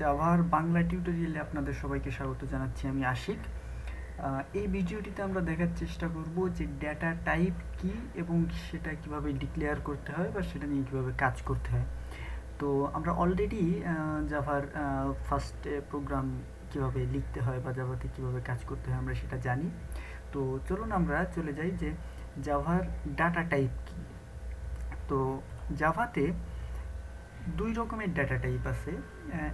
জাভার বাংলা টিউটোরিয়ালে আপনাদের সবাইকে স্বাগত জানাচ্ছি আমি আশিক। এই ভিডিওটিতে আমরা দেখার চেষ্টা করব যে ডেটা টাইপ কি এবং সেটা কীভাবে ডিক্লেয়ার করতে হয় বা সেটা নিয়ে কীভাবে কাজ করতে হয়। তো আমরা অলরেডি জাভার ফার্স্ট প্রোগ্রাম কীভাবে লিখতে হয় বা জাভাতে কীভাবে কাজ করতে হয় আমরা সেটা জানি। তো চলুন আমরা চলে যাই যে জাভার ডাটা টাইপ কি। তো জাভাতে দুই রকমের ডাটা টাইপ আছে।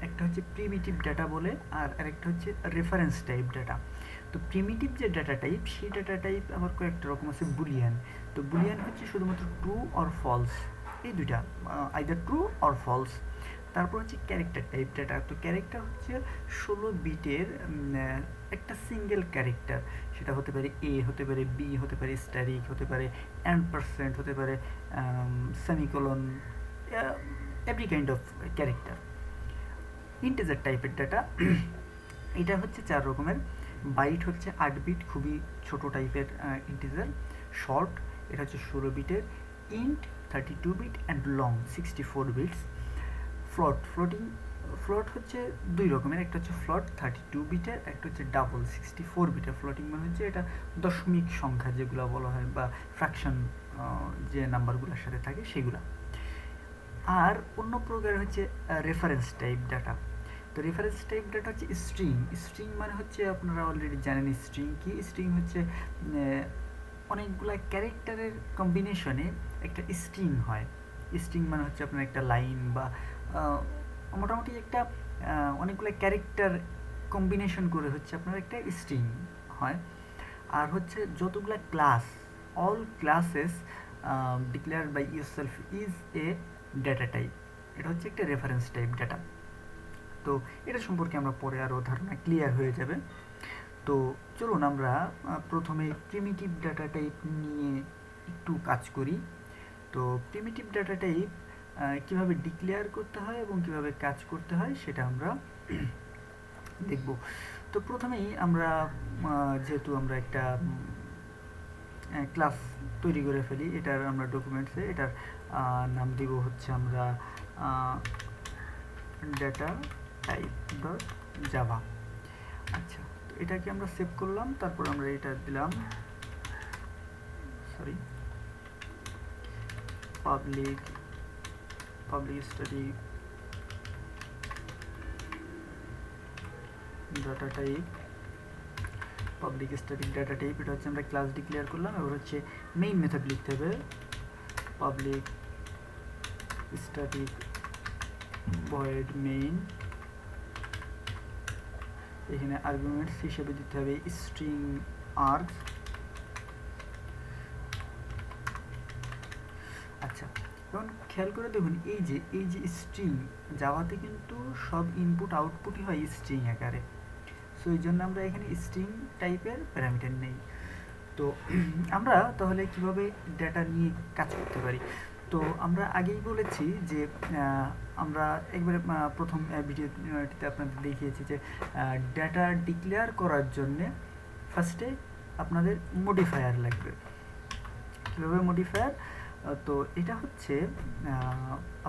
একটা হচ্ছে প্রিমিটিভ ডাটা বলে, আর আরেকটা হচ্ছে রেফারেন্স টাইপ ডাটা তো প্রিমিটিভ যে ডাটা টাইপ সেই ডাটা টাইপ আবার কয়েকটা রকম আছে বুলিয়ান তো বুলিয়ান হচ্ছে শুধুমাত্র ট্রু অর ফলস এই দুইটা আইদার ট্রু অর ফলস তারপর হচ্ছে ক্যারেক্টার টাইপ ডাটা তো ক্যারেক্টার হচ্ছে ষোলো বিটের একটা সিঙ্গেল ক্যারেক্টার সেটা হতে পারে এ হতে পারে বি হতে পারে স্টারিক হতে পারে অ্যান্ড পার্সেন্ট হতে পারে semicolon every kind of character integer টাইপের ডাটা এটা হচ্ছে চার রকমের। বাইট হচ্ছে আট বিট খুবই ছোট টাইপের ইন্টিজার শর্ট এটা হচ্ছে ষোলো বিটের int thirty two bit and long sixty four bits float floating float হচ্ছে দুই রকমের। একটা হচ্ছে ফ্লট থার্টি টু বিটের একটা হচ্ছে ডাবল সিক্সটি ফোর বিটের ফ্লোটিং মানে হচ্ছে এটা দশমিক সংখ্যা যেগুলো বলা হয় বা ফ্র্যাকশন যে নাম্বারগুলোর সাথে থাকে সেগুলা। আর অন্য প্রকার হচ্ছে রেফারেন্স টাইপ ডাটা তো রেফারেন্স টাইপ ডাটা হচ্ছে স্ট্রিং স্ট্রিং মানে হচ্ছে, আপনারা অলরেডি জানেন স্ট্রিং কি? স্ট্রিং হচ্ছে অনেকগুলা ক্যারেক্টারের কম্বিনেশনে একটা স্ট্রিং হয়। স্ট্রিং মানে হচ্ছে আপনার একটা লাইন বা মোটামুটি একটা অনেকগুলো ক্যারেক্টার কম্বিনেশন করে হচ্ছে আপনার একটা স্ট্রিং হয়। আর হচ্ছে যতগুলা class all classes declare by yourself is a data type এটা হচ্ছে একটা রেফারেন্স টাইপ ডাটা তো এটা সম্পর্কে আমরা পরে আরও ধারণা ক্লিয়ার হয়ে যাবে। তো চলুন আমরা প্রথমে প্রিমিটিভ ডাটা টাইপ নিয়ে একটু কাজ করি। তো প্রিমিটিভ ডাটা টাইপ কীভাবে ডিক্লেয়ার করতে হয় এবং কীভাবে কাজ করতে হয় সেটা আমরা দেখব। তো প্রথমেই আমরা যেহেতু আমরা একটা ক্লাস তৈরি করে ফেলি। এটার আমরা ডকুমেন্টসে এটার নাম দিব হচ্ছে আমরা ডেটা টাইপ ডট জাভা আচ্ছা তো এটাকে আমরা সেভ করলাম, তারপর আমরা এটা দিলাম sorry public public study data type public static data type এটা হচ্ছে আমরা ক্লাস ডিক্লেয়ার করলাম, এবার হচ্ছে মেইন মেথড লিখতে হবে পাবলিক স্ট্যাটিক ভয়েড মেইন এখানে আর্গুমেন্টস হিসেবে দিতে হবে স্ট্রিং আর্গস আচ্ছা এখন খেয়াল করে দেখুন, এই যে এই যে স্ট্রিং জাভাতে কিন্তু সব ইনপুট আউটপুটই হয় স্ট্রিং আকারে। সো এই জন্য আমরা এখানে স্ট্রিং টাইপের প্যারামিটার নেই। তো, আমরা তাহলে কীভাবে ডেটা নিয়ে কাজ করতে পারি? তো, আমরা আগেই বলেছি যে আমরা একবারে প্রথম ভিডিওটিতে আপনাদের দেখিয়েছি যে ডেটা ডিক্লেয়ার করার জন্যে ফার্স্টে আপনাদের মডিফায়ার লাগবে। কীভাবে মডিফায়ার তো, এটা হচ্ছে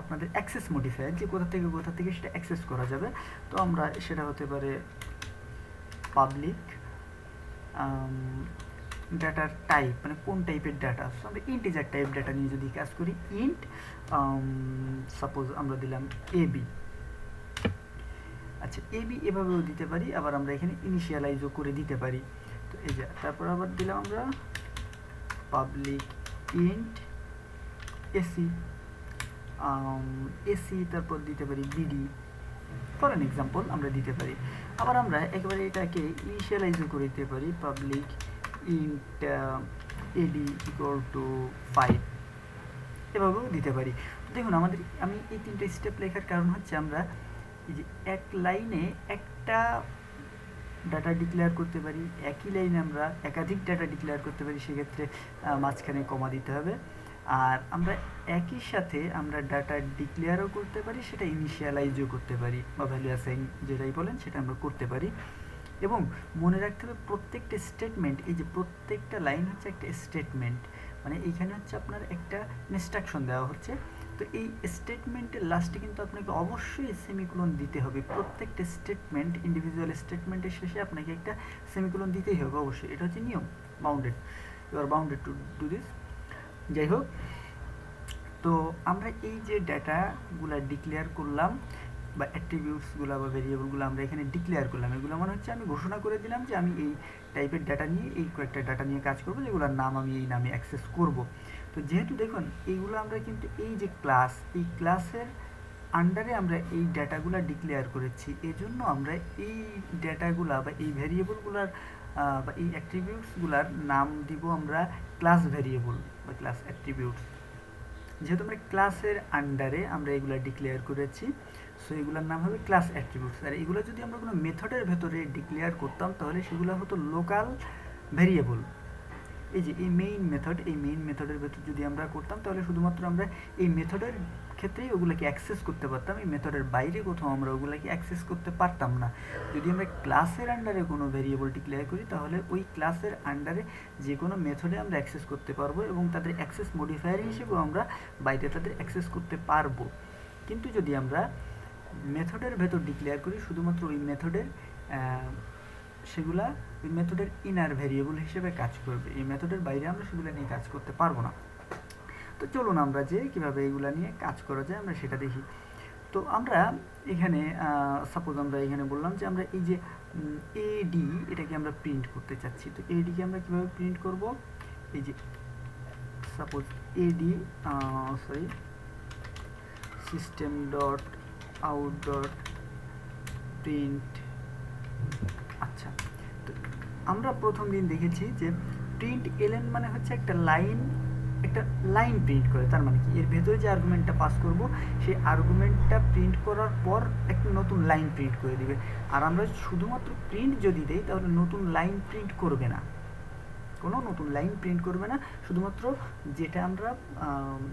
আপনাদের অ্যাক্সেস মডিফায়ার যে কোথা থেকে কোথা থেকে সেটা অ্যাক্সেস করা যাবে। তো, আমরা সেটা হতে পারে পাবলিক ডাটার টাইপ মানে কোন টাইপের ডাটা আমরা ইন্টিজার টাইপ ডাটা নিয়ে যদি কাজ করি ইন্ট সাপোজ আমরা দিলাম এবি আচ্ছা এবি এভাবেও দিতে পারি, আবার আমরা এখানে ইনিশিয়ালাইজও করে দিতে পারি। তো এই যে, তারপর আবার দিলাম আমরা পাবলিক ইন্ট এসি এসি তারপর দিতে পারি বিডি ফর অ্যান এক্সাম্পল আমরা দিতে পারি আবার আমরা একেবারে এটাকে ইনিশিয়ালাইজও করে দিতে পারি public int AD equal to five এভাবেও দিতে পারি। দেখুন, আমাদের, আমি এই তিনটে স্টেপ লেখার কারণ হচ্ছে আমরা এই যে এক লাইনে একটা ডাটা ডিক্লেয়ার করতে পারি, একই লাইনে আমরা একাধিক ডাটা ডিক্লেয়ার করতে পারি, সেক্ষেত্রে মাঝখানে কমা দিতে হবে। আর আমরা একই সাথে আমরা ডাটা ডিক্লেয়ারও করতে পারি, সেটা ইনিশিয়ালাইজও করতে পারি, বা ভ্যালু অ্যাসাইন যেটাই বলেন সেটা আমরা করতে পারি। এবং মনে রাখতে হবে প্রত্যেকটা স্টেটমেন্ট এই যে প্রত্যেকটা লাইন হচ্ছে একটা স্টেটমেন্ট মানে এইখানে হচ্ছে আপনার একটা ইনস্ট্রাকশন দেওয়া হচ্ছে। তো এই স্টেটমেন্টের লাস্টে কিন্তু আপনাকে অবশ্যই সেমিকুলন দিতে হবে। প্রত্যেকটা স্টেটমেন্ট ইন্ডিভিজুয়াল স্টেটমেন্টের শেষে আপনাকে একটা সেমিকুলন দিতেই হবে অবশ্যই। এটা হচ্ছে নিয়ম bounded you are bounded to do this যাই হোক তো আমরা এই যে ডাটাগুলো ডিক্লেয়ার করলাম বা অ্যাট্রিবিউটসগুলো বা ভেরিয়েবলগুলো আমরা এখানে ডিক্লেয়ার করলাম, এগুলো মানে হচ্ছে আমি ঘোষণা করে দিলাম যে আমি এই টাইপের ডাটা নিয়ে, এই কয়েকটা ডাটা নিয়ে কাজ করব, যেগুলোর নাম আমি এই নামে অ্যাক্সেস করব। তো যেহেতু দেখুন, এইগুলো আমরা কিন্তু এই যে ক্লাস এই ক্লাসের আন্ডারে আমরা এই ডাটাগুলো ডিক্লেয়ার করেছি, এজন্য আমরা এই ডাটাগুলা বা এই ভেরিয়েবলগুলার বা এই অ্যাট্রিবিউটসগুলার নাম দিব আমরা ক্লাস ভেরিয়েবল বা ক্লাস অ্যাট্রিবিউটস যেহেতু আমরা ক্লাসের আন্ডারে আমরা এগুলো ডিক্লেয়ার করেছি সো এগুলোর নাম হবে ক্লাস অ্যাট্রিবিউটস আর এগুলো যদি আমরা কোনো মেথডের ভেতরে ডিক্লেয়ার করতাম, তাহলে সেগুলো হতো লোকাল ভেরিয়েবল এই যে, এই মেইন মেথড এই মেইন মেথডের ভেতর যদি আমরা করতাম, তাহলে শুধুমাত্র আমরা এই মেথডের ক্ষেত্রেই ওগুলোকে অ্যাক্সেস করতে পারতাম। এই মেথডের বাইরে কোথাও আমরা ওগুলোকে অ্যাক্সেস করতে পারতাম না। যদি আমরা ক্লাসের আন্ডারে কোনো ভেরিয়েবল ডিক্লেয়ার করি, তাহলে ওই ক্লাসের আন্ডারে যে কোনো মেথডে আমরা অ্যাক্সেস করতে পারব এবং তাদের অ্যাক্সেস মডিফায়ার হিসেবেও আমরা বাইরে তাদের অ্যাক্সেস করতে পারব। কিন্তু যদি আমরা মেথডের ভেতর ডিক্লেয়ার করি, শুধুমাত্র ওই মেথডের সেগুলা ওই মেথডের ইনার ভেরিয়েবল হিসেবে কাজ করবে। এই মেথডের বাইরে আমরা সেগুলো নিয়ে কাজ করতে পারব না। তো চলুন আমরা যে কীভাবে এগুলো নিয়ে কাজ করা যায় আমরা সেটা দেখি। তো আমরা এখানে সাপোজ আমরা এখানে বললাম যে আমরা এই যে এডি এটাকে আমরা প্রিন্ট করতে চাচ্ছি। তো এডিকে আমরা কীভাবে প্রিন্ট করব? এই যে suppose AD sorry system dot out dot print আমরা প্রথম দিন দেখেছি যে প্রিন্ট এলেন মানে হচ্ছে একটা লাইন একটা লাইন প্রিন্ট করে। তার মানে কি? এর ভেতরে যে আর্গুমেন্টটা পাস করব, সেই আর্গুমেন্টটা প্রিন্ট করার পর একটা নতুন লাইন প্রিন্ট করে দিবে। আর আমরা শুধুমাত্র প্রিন্ট যদি দেই, তাহলে নতুন লাইন প্রিন্ট করবে না। কোনো নতুন লাইন প্রিন্ট করবে না। শুধুমাত্র যেটা আমরা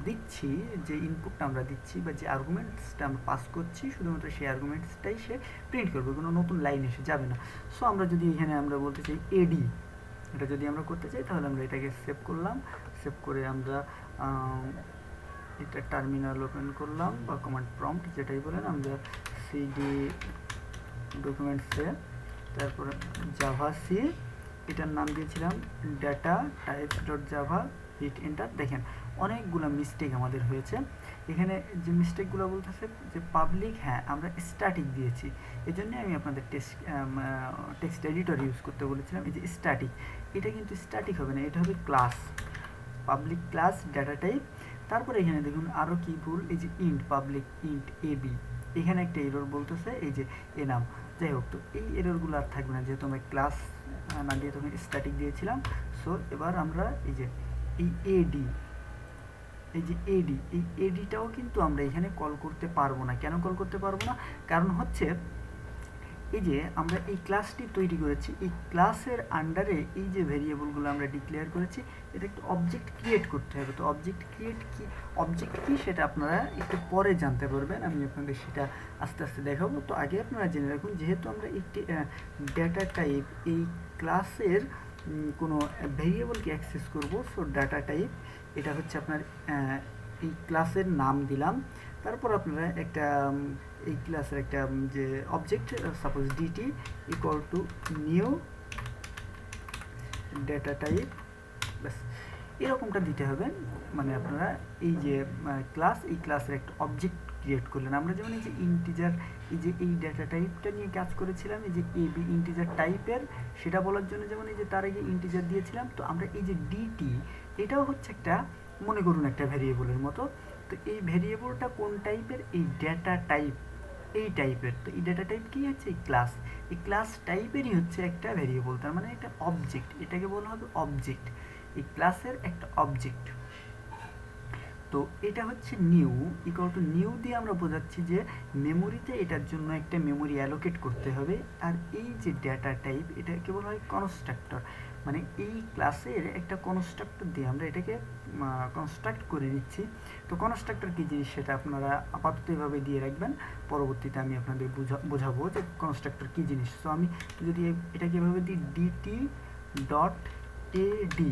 দিচ্ছি, যে ইনপুটটা আমরা দিচ্ছি বা যে আর্গুমেন্টসটা আমরা পাস করছি, শুধুমাত্র সেই আর্গুমেন্টসটাই সে প্রিন্ট করবে, কোনো নতুন লাইন এসে যাবে না। সো আমরা যদি এখানে আমরা বলতে চাই এডি এটা যদি আমরা করতে চাই, তাহলে আমরা এটাকে সেভ করলাম। সেভ করে আমরা এটা টার্মিনাল ওপেন করলাম বা কমান্ড প্রম্পট যেটাই বলেন, আমরা সিডি ডকুমেন্টসে তারপরে জাভা সি এটার নাম দিয়েছিলাম data types dot Java hit enter দেখেন, অনেকগুলো মিস্টেক আমাদের হয়েছে। এখানে যে মিস্টেকগুলো বলতেছে যে পাবলিক হ্যাঁ আমরা স্ট্যাটিক দিয়েছি। এই জন্য আমি আপনাদের টেক্সট টেক্সট এডিটর ইউজ করতে বলেছিলাম। এই যে স্ট্যাটিক এটা কিন্তু স্ট্যাটিক হবে না, এটা হবে class public class data type তারপরে এখানে দেখুন আরও কি ভুল, এই যে int public int A B এখানে একটা এরর বলতেছে, এই যে এ নাম। যাই হোক, তো এই এররগুলো আর থাকবে না, যেহেতু আমরা ক্লাস না দিয়ে তোমাকে স্ট্যাটিক দিয়েছিলাম। সো এবার আমরা এই যে, এই এডি এই যে এডি এই এডিটাও কিন্তু আমরা এখানে কল করতে পারব না। কেন কল করতে পারব না? কারণ হচ্ছে এই যে আমরা এই ক্লাসটি তৈরি করেছি, এই ক্লাসের আন্ডারে এই যে ভেরিয়েবলগুলো আমরা ডিক্লেয়ার করেছি, এটা একটু অবজেক্ট ক্রিয়েট করতে হবে। তো অবজেক্ট ক্রিয়েট কি অবজেক্ট কি সেটা আপনারা একটু পরে জানতে পারবেন। আমি আপনাদের সেটা আস্তে আস্তে দেখাবো। তো আগে আপনারা জেনে রাখুন, যেহেতু আমরা একটি ডেটা টাইপ এই ক্লাসের কোনো ভেরিয়েবলকে অ্যাক্সেস করব সো ডাটা টাইপ এটা হচ্ছে আপনার এই ক্লাসের নাম দিলাম। তারপর আপনারা একটা এই ক্লাসের একটা যে object suppose DT equal to new data type ব্যাস, এরকমটা দিতে হবে। মানে আপনারা এই যে ক্লাস এই ক্লাসের একটা অবজেক্ট ক্রিয়েট করলেন। আমরা যেমন এই যে ইন্টিজার এই যে এই ডেটা টাইপটা নিয়ে কাজ করেছিলাম, এই যে এ বি ইন্টিজার টাইপের সেটা বলার জন্য যেমন এই যে তার আগে ইন্টিজার দিয়েছিলাম, তো আমরা এই যে ডিটি এটাও হচ্ছে একটা মনে করুন একটা ভ্যারিয়েবলের মতো। তো এই ভ্যারিয়েবলটা কোন টাইপের এই ডেটা টাইপ এই টাইপের তো এই ডেটা টাইপ কী হচ্ছে এই ক্লাস এই ক্লাস টাইপেরই হচ্ছে একটা ভ্যারিয়েবল তার মানে একটা অবজেক্ট এটাকে বলা হবে অবজেক্ট এই ক্লাসের একটা অবজেক্ট তো এটা হচ্ছে নিউ ইকুয়াল টু নিউ দিয়ে আমরা বোঝাচ্ছি যে মেমোরিতে এটার জন্য একটা মেমোরি অ্যালোকেট করতে হবে। আর এই যে ডেটা টাইপ এটাকে বলা হয় কনস্ট্রাক্টর মানে এই ক্লাসের একটা কনস্ট্রাক্টর দিয়ে আমরা এটাকে কনস্ট্রাক্ট করে নিচ্ছি। তো কনস্ট্রাক্টর কী জিনিস সেটা আপনারা আপাতত এভাবে দিয়ে রাখবেন। পরবর্তীতে আমি আপনাদের বোঝাবো যে কনস্ট্রাক্টর কী জিনিস। তো আমি যদি এটাকে এভাবে দিই ডিটি ডট এ ডি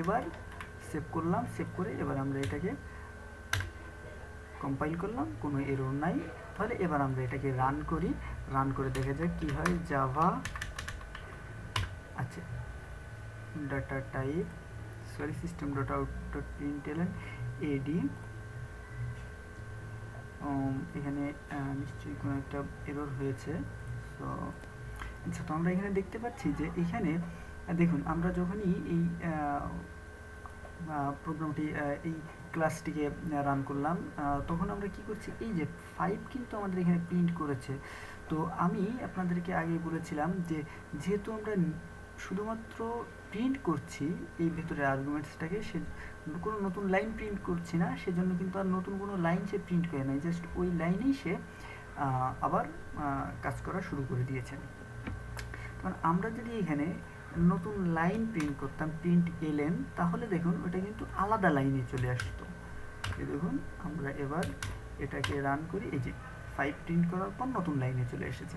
এবার সেভ করলাম সেভ করে এবার আমরা এটাকে কম্পাইল করলাম, কোনো এরর নাই। তাহলে এবার আমরা এটাকে রান করি। রান করে দেখা যাক কি হয়। জাভা আচ্ছা data type sorry system dot out dot print LN AD এখানে নিশ্চয়ই কোনো একটা এরর হয়েছে। সো আচ্ছা তো আমরা এখানে দেখতে পাচ্ছি যে এখানে, দেখুন, আমরা যখনই এই প্রোগ্রামটি এই ক্লাসটিকে রান করলাম। তখন আমরা কি করছি, এই যে ফাইভ কিন্তু আমাদের এখানে প্রিন্ট করেছে। তো আমি আপনাদেরকে আগে বলেছিলাম যে, যেহেতু আমরা শুধুমাত্র প্রিন্ট করছি এই ভেতরে আর্গুমেন্টসটাকে সে কোনো নতুন লাইন প্রিন্ট করছি না, সেজন্য কিন্তু আর নতুন কোনো লাইন সে প্রিন্ট করে নাই জাস্ট ওই লাইনেই সে আবার কাজ করা শুরু করে দিয়েছে কারণ আমরা যদি এখানে নতুন লাইন প্রিন্ট করতাম প্রিন্ট এলেন তাহলে দেখুন ওটা কিন্তু আলাদা লাইনে চলে আসতো। দেখুন, আমরা এবার এটাকে রান করি, এই যে ফাইভ প্রিন্ট করার পর নতুন লাইনে চলে এসেছে।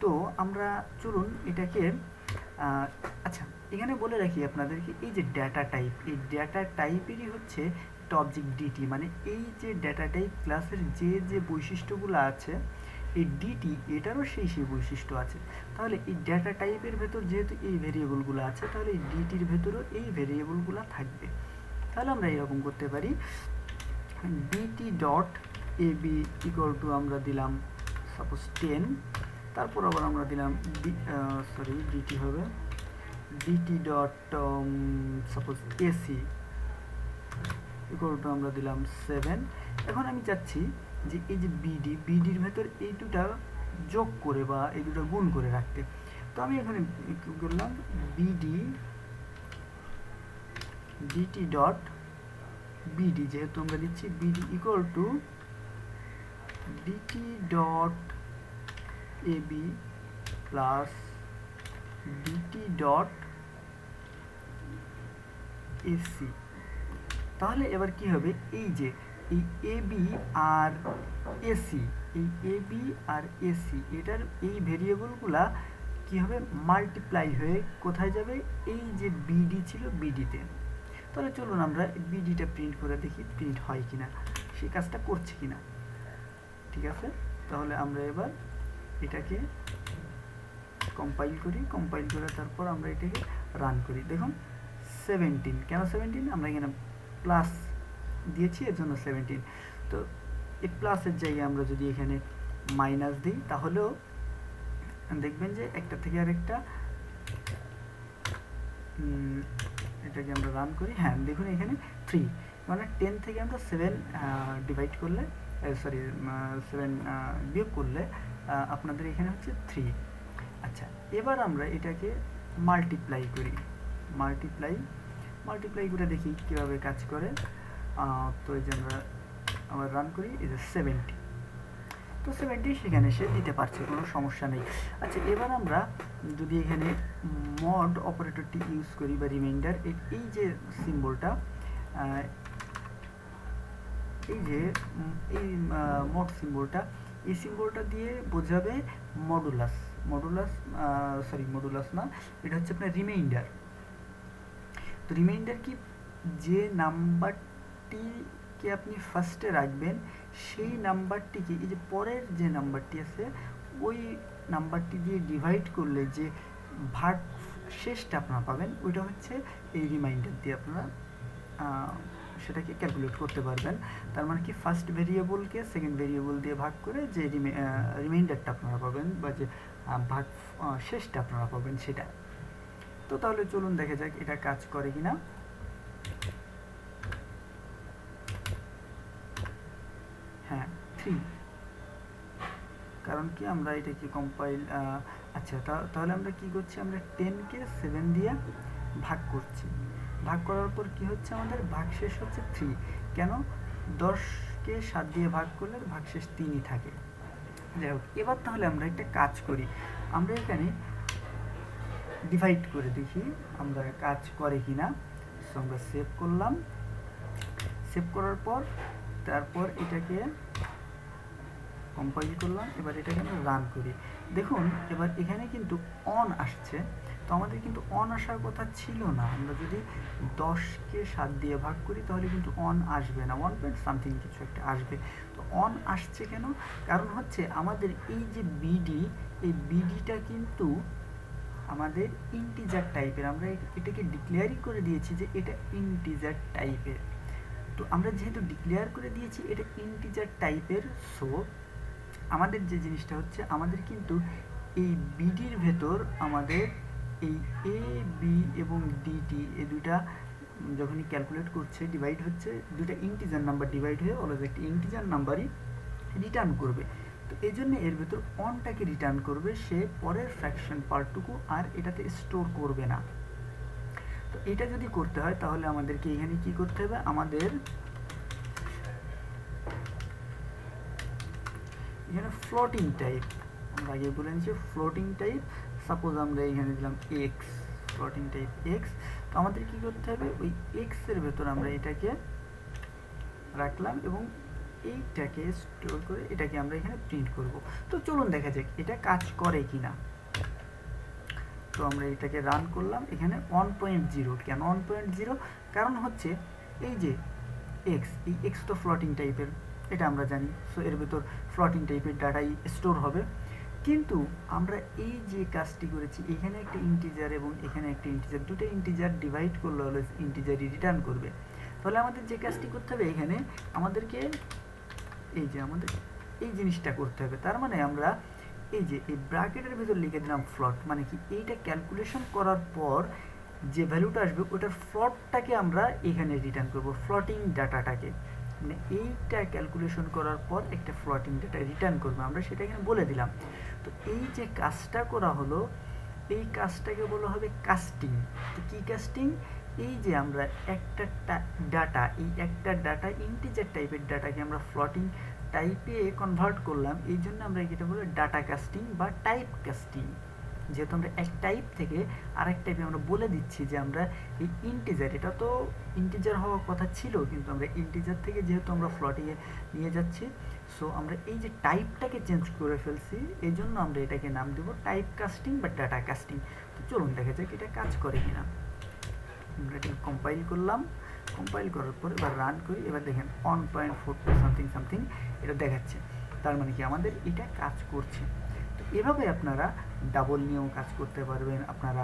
তো আমরা চলুন এটাকে আচ্ছা এখানে বলে রাখি আপনাদেরকে, এই যে ডেটা টাইপ এই ডেটা টাইপেরই হচ্ছে অবজেক্ট ডিটি মানে এই যে ডেটা টাইপ ক্লাসের যে যে বৈশিষ্ট্যগুলো আছে এই ডিটি এটারও সেই সেই বৈশিষ্ট্য আছে। তাহলে এই ডেটা টাইপের ভেতর যেহেতু এই ভেরিয়েবলগুলো আছে, তাহলে এই ডিটির ভেতরেও এই ভেরিয়েবলগুলো থাকবে। তাহলে আমরা এরকম করতে পারি। DT dot A B equal to আমরা দিলাম সাপোজ টেন তারপর আবার আমরা দিলাম সরি ডিটি হবে। DT dot suppose AC equal to আমরা দিলাম সেভেন এখন আমি চাচ্ছি যে এই যে বিডি বিডির ভেতর এই দুটা যোগ করে বা এই দুটো গুণ করে রাখতে। তো আমি এখানে করলাম? বিডি ডিটি ডট বিডি যেহেতু আমরা দিচ্ছি BD equal to DT dot AB plus DT dot AC তাহলে এবার কি হবে? এই যে এই এ বি আর এসি এই এ বি আর এসি এটার এই ভেরিয়েবলগুলা কি হবে মাল্টিপ্লাই হয়ে কোথায় যাবে? এই যে বিডি ছিল বিডিতে তাহলে চলুন আমরা বিডিটা প্রিন্ট করে দেখি প্রিন্ট হয় কিনা সেই কাজটা করছে কিনা। ঠিক আছে? তাহলে আমরা এবার এটাকে কম্পাইল করি কম্পাইল করে তারপর আমরা এটাকে রান করি। দেখুন সেভেন্টিন কেন সেভেন্টিন আমরা এখানে প্লাস দিয়েছি, এর জন্য সেভেন্টিন তো এই প্লাসের জায়গায় আমরা যদি এখানে মাইনাস দিই, তাহলেও দেখবেন যে একটা থেকে আরেকটা এটাকে আমরা রান করি। হ্যাঁ দেখুন এখানে থ্রি মানে টেন থেকে আমরা সেভেন ডিভাইড করলে সরি সেভেন বিয়োগ করলে আপনাদের এখানে হচ্ছে থ্রি আচ্ছা এবার আমরা এটাকে মাল্টিপ্লাই করি। মাল্টিপ্লাই মাল্টিপ্লাই করে দেখি কীভাবে কাজ করে। তো এই যে আমরা আবার রান করি, এই যে সেভেন্টি তো সেভেন্টি সেখানে সে দিতে পারছে, কোনো সমস্যা নেই। আচ্ছা এবার আমরা যদি এখানে মড অপারেটরটি ইউজ করি বা রিমাইন্ডার এই যে সিম্বলটা এই যে এই মড সিম্বলটা এই সিম্বলটা দিয়ে বোঝাবে মডুলাস মডুলাস সরি মডুলাস না, এটা হচ্ছে আপনার রিমাইন্ডার তো রিমাইন্ডার কি? যে নাম্বারটিকে আপনি ফার্স্টে রাখবেন, সেই নাম্বারটিকে, এই যে পরের যে নাম্বারটি আছে, ওই নাম্বারটি দিয়ে ডিভাইড করলে যে ভাগ শেষটা আপনারা পাবেন, ওইটা হচ্ছে এই রিমাইন্ডার দিয়ে আপনারা সেটাকে ক্যালকুলেট করতে পারবেন। তার মানে কি ফার্স্ট ভেরিয়েবলকে সেকেন্ড ভেরিয়েবল দিয়ে ভাগ করে যে রিমাইন্ডারটা আপনারা পাবেন বা যে ভাগ শেষটা আপনারা পাবেন সেটা। তো তাহলে চলুন দেখা যাক এটা কাজ করে কিনা। হ্যাঁ কারণ কি আমরা এটাকে কম্পাইল আচ্ছা তাহলে আমরা কি করছি? আমরা টেনকে সেভেন দিয়ে ভাগ করছি। ভাগ করার পর কি হচ্ছে আমাদের? ভাগ শেষ হচ্ছে থ্রি কেন? দশকে সাত দিয়ে ভাগ করলে ভাগ শেষ তিনই থাকে। যাই হোক, এবার তাহলে আমরা একটা কাজ করি। আমরা এখানে ডিভাইড করে দেখি আমরা কাজ করে কিনা। সো আমরা সেভ করলাম। সেভ করার পর, তারপর এটাকে কম্পাইল করলাম, এবার এটাকে আমরা রান করি। দেখুন, এবার এখানে কিন্তু অন আসছে। তো আমাদের কিন্তু অন আসার কথা ছিল না। আমরা যদি দশকে সাত দিয়ে ভাগ করি, তাহলে কিন্তু অন আসবে না। ওয়ান পয়েন্ট সামথিং কিছু একটা আসবে। তো অন আসছে কেন? কারণ হচ্ছে আমাদের এই যে বিডি এই বিডিটা কিন্তু আমাদের ইন্টিজার টাইপের আমরা এটাকে ডিক্লেয়ারই করে দিয়েছি যে এটা ইন্টিজার টাইপের তো আমরা যেহেতু ডিক্লেয়ার করে দিয়েছি, এটা ইন্টিজার টাইপের সো আমাদের যে জিনিসটা হচ্ছে, আমাদের কিন্তু এই বিডির ভেতর আমাদের এই এ বি এবং ডিটি এই দুইটা, যখনই ক্যালকুলেট করছে ডিভাইড হচ্ছে, দুইটা ইন্টিজার নাম্বার ডিভাইড হয়ে অলওয়েজ একটি ইন্টিজার নাম্বারই রিটার্ন করবে। তো এই জন্য এর ভেতর অনটাকে রিটার্ন করবে, সে পরের ফ্র্যাকশন পার্টটুকু আর এটাতে স্টোর করবে না। তো এটা যদি করতে হয়, তাহলে আমাদেরকে এখানে কি করতে হবে? আমাদের এখানে ফ্লোটিং টাইপ আমরা আগে বলে নিচ্ছি ফ্লোটিং টাইপ সাপোজ আমরা এখানে দিলাম এক্স ফ্লোটিং টাইপ এক্স তো আমাদের কি করতে হবে? ওই এক্সের ভেতর আমরা এটাকে রাখলাম এবং এইটাকে স্টোর করে এটাকে আমরা এখানে প্রিন্ট করব। তো চলুন দেখা যাক, এটা কাজ করে কি না তো আমরা এটাকে রান করলাম এখানে ওয়ান পয়েন্ট জিরো কেন? ওয়ান পয়েন্ট জিরো কারণ হচ্ছে এই যে এক্স এই এক্স তো ফ্লোটিং টাইপের এটা আমরা জানি। সো এর ভিতর ফ্লটিং টাইপের ডাটাই স্টোর হবে। কিন্তু আমরা এই যে কাজটি করেছি, এখানে একটা ইন্টিজার এবং এখানে একটা ইন্টিজার দুটো ইন্টিজার ডিভাইড করলে হলে ইন্টিজারই রিটার্ন করবে। তাহলে আমাদের যে কাজটি করতে হবে এখানে, আমাদেরকে এই যে আমাদের, এই জিনিসটা করতে হবে। তার মানে আমরা এই যে, এই ব্র্যাকেটের ভিতর লিখে দিলাম ফ্লট মানে কি এইটা ক্যালকুলেশন করার পর যে ভ্যালুটা আসবে, ওটার ফ্লটটাকে আমরা এখানে রিটার্ন করব ফ্লটিং ডাটাটাকে মানে এইটা ক্যালকুলেশন করার পর একটা ফ্লটিং ডাটা রিটার্ন করবে। আমরা সেটা এখানে বলে দিলাম। তো এই যে কাজটা করা হলো, এই কাজটাকে বলা হবে কাস্টিং তো কী কাস্টিং এই যে আমরা একটা ডাটা এই একটা ডাটা ইন্টিজার টাইপের ডাটাকে আমরা ফ্লটিং টাইপে কনভার্ট করলাম। এই জন্য আমরা এটা বলি ডাটা কাস্টিং বা টাইপ কাস্টিং যেহেতু আমরা এক টাইপ থেকে আরেক টাইপে আমরা বলে দিচ্ছি যে আমরা এই ইন্টিজার এটা তো ইন্টিজার হওয়ার কথা ছিল, কিন্তু আমরা ইন্টিজার থেকে যেহেতু আমরা ফ্লটিংয়ে নিয়ে যাচ্ছি সো আমরা এই যে টাইপটাকে চেঞ্জ করে ফেলছি, এই জন্য আমরা এটাকে নাম দেবো টাইপ কাস্টিং বা ডাটা কাস্টিং তো চলুন দেখা যাক এটা কাজ করে কিনা। আমরা এটা কম্পাইল করলাম কম্পাইল করার পর এবার রান করি, এবার দেখেন one point four two something something এটা দেখাচ্ছে। তার মানে কি আমাদের এটা কাজ করছে। এভাবে আপনারা ডাবল নিয়েও কাজ করতে পারবেন। আপনারা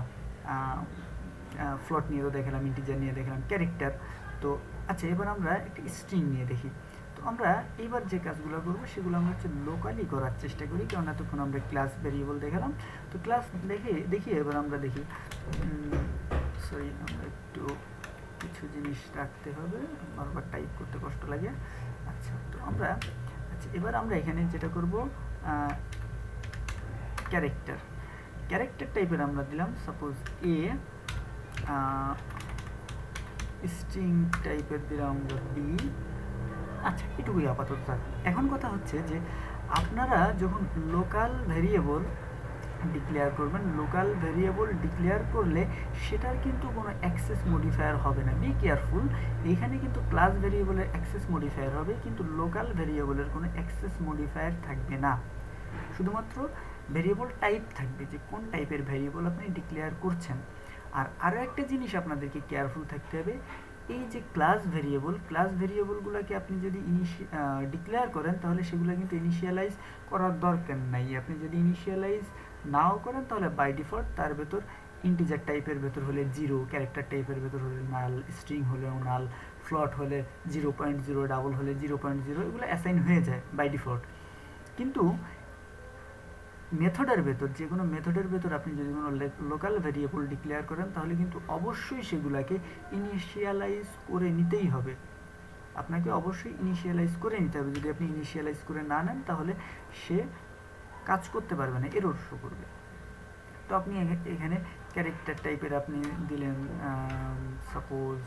ফ্লট নিয়েও দেখালাম ইন্টিজার নিয়ে দেখালাম ক্যারেক্টার তো আচ্ছা এবার আমরা একটা স্ট্রিং নিয়ে দেখি। তো আমরা এবার যে কাজগুলো করব, সেগুলো আমরা হচ্ছে লোকালি করার চেষ্টা করি। কারণ এতক্ষণ আমরা ক্লাস ভ্যারিয়েবল দেখালাম। তো ক্লাস দেখে, দেখি এবার আমরা দেখি। সরি আমরা একটু কিছু জিনিস রাখতে হবে। বারবার টাইপ করতে কষ্ট লাগে। আচ্ছা তো আমরা আচ্ছা এবার আমরা এখানে যেটা করব ক্যারেক্টার ক্যারেক্টার টাইপের আমরা দিলাম সাপোজ এ স্ট্রিং টাইপের দিলাম আমরা বি আচ্ছা এটুকুই আপাতত থাক। এখন কথা হচ্ছে যে, আপনারা যখন লোকাল ভেরিয়েবল ডিক্লেয়ার করবেন লোকাল ভেরিয়েবল ডিক্লেয়ার করলে সেটার কিন্তু কোনো অ্যাক্সেস মডিফায়ার হবে না। বি কেয়ারফুল এখানে কিন্তু ক্লাস ভেরিয়েবলের অ্যাক্সেস মডিফায়ার হবে, কিন্তু লোকাল ভেরিয়েবলের কোনো অ্যাক্সেস মডিফায়ার থাকবে না। শুধুমাত্র ভেরিয়েবল টাইপ থাকবে, যে কোন টাইপের ভেরিয়েবল আপনি ডিক্লেয়ার করছেন। আর আরও একটা জিনিস আপনাদেরকে কেয়ারফুল থাকতে হবে, এই যে ক্লাস ভেরিয়েবল ক্লাস ভেরিয়েবলগুলোকে আপনি যদি ইনিশি ডিক্লেয়ার করেন, তাহলে সেগুলো কিন্তু ইনিশিয়ালাইজ করার দরকার নাই। আপনি যদি ইনিশিয়ালাইজ নাও করেন, তাহলে বাই ডিফল্ট তার ভেতর ইন্টিজার টাইপের ভেতর হলে জিরো ক্যারেক্টার টাইপের ভেতর হলে নাল স্ট্রিং হলেও নাল ফ্লট হলে জিরো পয়েন্ট জিরো ডাবল হলে জিরো পয়েন্ট জিরো এগুলো অ্যাসাইন হয়ে যায় বাই ডিফল্ট কিন্তু মেথডের ভেতর, যে কোনো মেথডের ভেতর আপনি যদি কোনো লোকাল ভেরিয়েবল ডিক্লেয়ার করেন, তাহলে কিন্তু অবশ্যই সেগুলাকে ইনিশিয়ালাইজ করে নিতেই হবে। আপনাকে অবশ্যই ইনিশিয়ালাইজ করে নিতে হবে। যদি আপনি ইনিশিয়ালাইজ করে না নেন, তাহলে সে কাজ করতে পারবে না এরর শো করবে। তো আপনি এখানে ক্যারেক্টার টাইপের আপনি দিলেন সাপোজ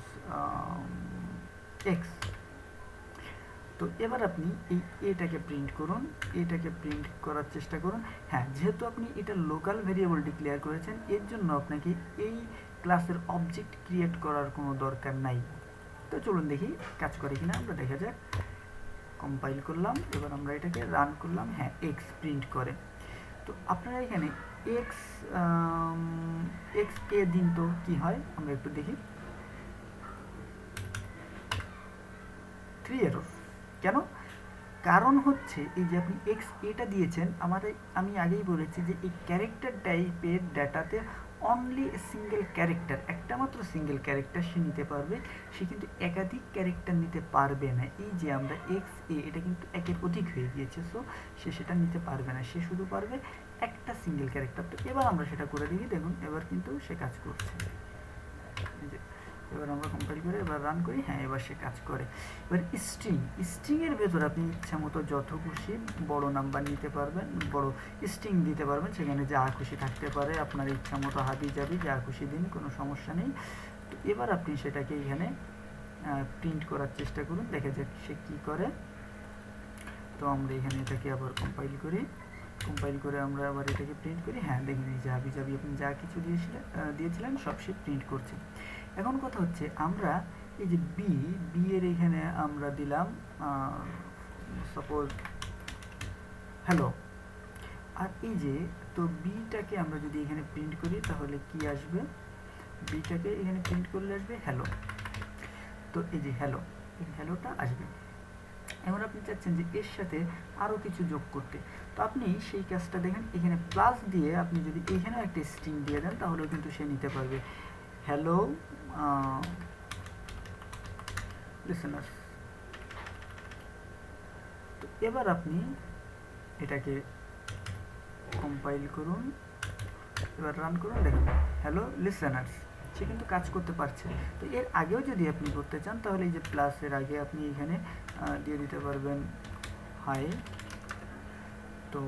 এক্স তো এবার আপনি এই এটাকে প্রিন্ট করুন, এটাকে প্রিন্ট করার চেষ্টা করুন। হ্যাঁ যেহেতু আপনি এটা লোকাল ভেরিয়েবল ডিক্লেয়ার করেছেন, এর জন্য আপনাকে এই ক্লাসের অবজেক্ট ক্রিয়েট করার কোনো দরকার নাই। তো চলুন দেখি কাজ করে কিনা, আমরা দেখা যাক। কম্পাইল করলাম, এবার আমরা এটাকে রান করলাম। হ্যাঁ এক্স প্রিন্ট করে। তো আপনারা এখানে এক্স এক্স কে দিন তো, কি হয়? আমরা একটু দেখি। থ্রি এরর কেন? কারণ হচ্ছে এই যে আপনি এক্স এটা দিয়েছেন এই- আমি আগেই বলেছি যে এই ক্যারেক্টার টাইপের ডাটাতে অনলি সিঙ্গেল ক্যারেক্টার একটা মাত্র সিঙ্গেল ক্যারেক্টার সে নিতে পারবে, সে কিন্তু একাধিক ক্যারেক্টার নিতে পারবে না। এই যে আমরা এক্স এ এটা কিন্তু একের অধিক হয়ে গিয়েছে সো সে সেটা নিতে পারবে না। সে শুধু পারবে একটা সিঙ্গেল ক্যারেক্টার তো এবার আমরা সেটা করে দিই। দেখুন, এবার কিন্তু সে কাজ করছে। এবার আমরা কম্পেয়ার করে, এবার রান করি হ্যাঁ এবার সে কাজ করে। এবার স্ট্রিং স্ট্রিংয়ের ভেতর আপনি ইচ্ছা মতো যত খুশি বড় নাম্বার নিতে পারবেন, বড় স্ট্রিং দিতে পারবেন, সেখানে যা খুশি থাকতে পারে, আপনার ইচ্ছা মতো হাবি যাবি যা খুশি দিন, কোনো সমস্যা নেই। তো এবার আপনি সেটাকে এখানে প্রিন্ট করার চেষ্টা করুন, দেখা যাক সে কী করে। তো আমরা এখানে এটাকে আবার কম্পাইল করি। কম্পাইল করে আমরা আবার এটাকে প্রিন্ট করি। হ্যাঁ দেখুন, এই যে হাবি যাবি আপনি যা কিছু দিয়েছিলেন দিয়েছিলেন, সব সে প্রিন্ট করছে। এখন কথা হচ্ছে আমরা এই যে বি বি এর এখানে আমরা দিলাম সাপোজ হ্যালো আর এই যে, তো বিটাকে আমরা যদি এখানে প্রিন্ট করি, তাহলে কি আসবে? বিটাকে এখানে প্রিন্ট করলে আসবে হ্যালো তো এই যে হ্যালো এই হ্যালোটা আসবে। এবার আপনি চাচ্ছেন যে এর সাথে আরও কিছু যোগ করতে। তো আপনি সেই কাজটা দেখেন, এখানে প্লাস দিয়ে আপনি যদি এখানেও একটা স্ট্রিং দিয়ে দেন, তাহলেও কিন্তু সে নিতে পারবে। হ্যালো লিসেনার্স তো এবার আপনি এটাকে কম্পাইল করুন, এবার রান করুন, দেখুন হ্যালো লিসেনার্স সে কিন্তু কাজ করতে পারছে। তো এর আগেও যদি আপনি করতে চান, তাহলে এই যে প্লাসের আগে আপনি এখানে দিয়ে দিতে পারবেন হাই তো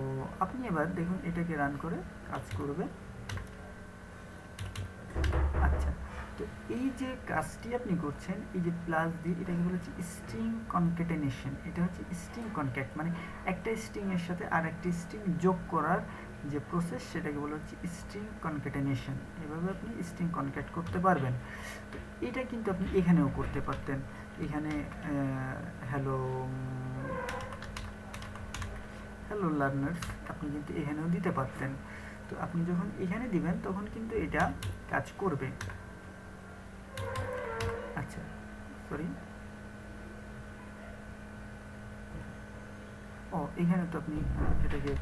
আপনি এবার দেখুন, এটাকে রান করে কাজ করবে আচ্ছা তো এই যে কাজটি আপনি করছেন, এই যে প্লাস দিয়ে এটাকে বলা হচ্ছে স্ট্রিং কনকেটেনেশন এটা হচ্ছে স্ট্রিং কনক্যাট মানে একটা স্ট্রিং এর সাথে আর একটি স্ট্রিং যোগ করার যে প্রসেস সেটাকে বলা হচ্ছে স্ট্রিং কনকেটেনেশন এভাবে আপনি স্ট্রিং কনক্যাট করতে পারবেন। তো এটা কিন্তু আপনি এখানেও করতে পারতেন। এখানে হ্যালো হ্যালো লার্নার্স আপনি কিন্তু এখানেও দিতে পারতেন। তো আপনি যখন এখানে দিবেন, তখন কিন্তু এটা কাজ করবে। আচ্ছা সরি ও, এখানে তো আপনি এটাকে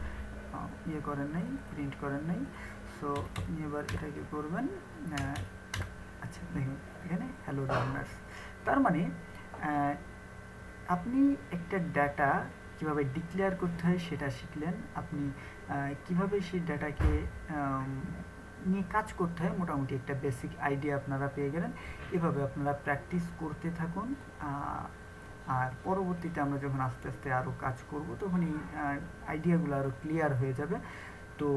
ইয়ে করেন নাই প্রিন্ট করেন নাই। সো আপনি এবার এটাকে করবেন আচ্ছা দেখুন, এখানে হ্যালো লার্নার্স তার মানে আপনি একটা ডাটা কীভাবে ডিক্লেয়ার করতে হয় সেটা শিখলেন, আপনি কীভাবে সেই ডাটাকে নিয়ে কাজ করতে হয়, মোটামুটি একটা বেসিক আইডিয়া আপনারা পেয়ে গেলেন। এভাবে আপনারা প্র্যাকটিস করতে থাকুন। আর পরবর্তীতে আমরা যখন আস্তে আস্তে আরও কাজ করব তখন এই আইডিয়াগুলো আরও ক্লিয়ার হয়ে যাবে। তো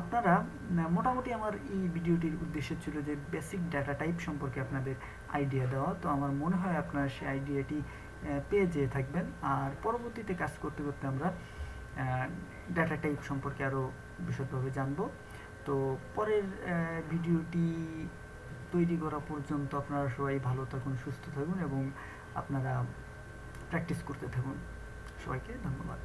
আপনারা মোটামুটি আমার এই ভিডিওটির উদ্দেশ্য ছিল যে বেসিক ডাটা টাইপ সম্পর্কে আপনাদের আইডিয়া দেওয়া। তো আমার মনে হয় আপনারা সেই আইডিয়াটি পেয়ে যেয়ে থাকবেন। আর পরবর্তীতে কাজ করতে করতে আমরা ডাটা টাইপ সম্পর্কে আরও বিশদভাবে জানব। তো পরের ভিডিওটি তৈরি করা পর্যন্ত আপনারা সবাই ভালো থাকুন, সুস্থ থাকুন এবং আপনারা প্র্যাকটিস করতে থাকুন। সবাইকে ধন্যবাদ।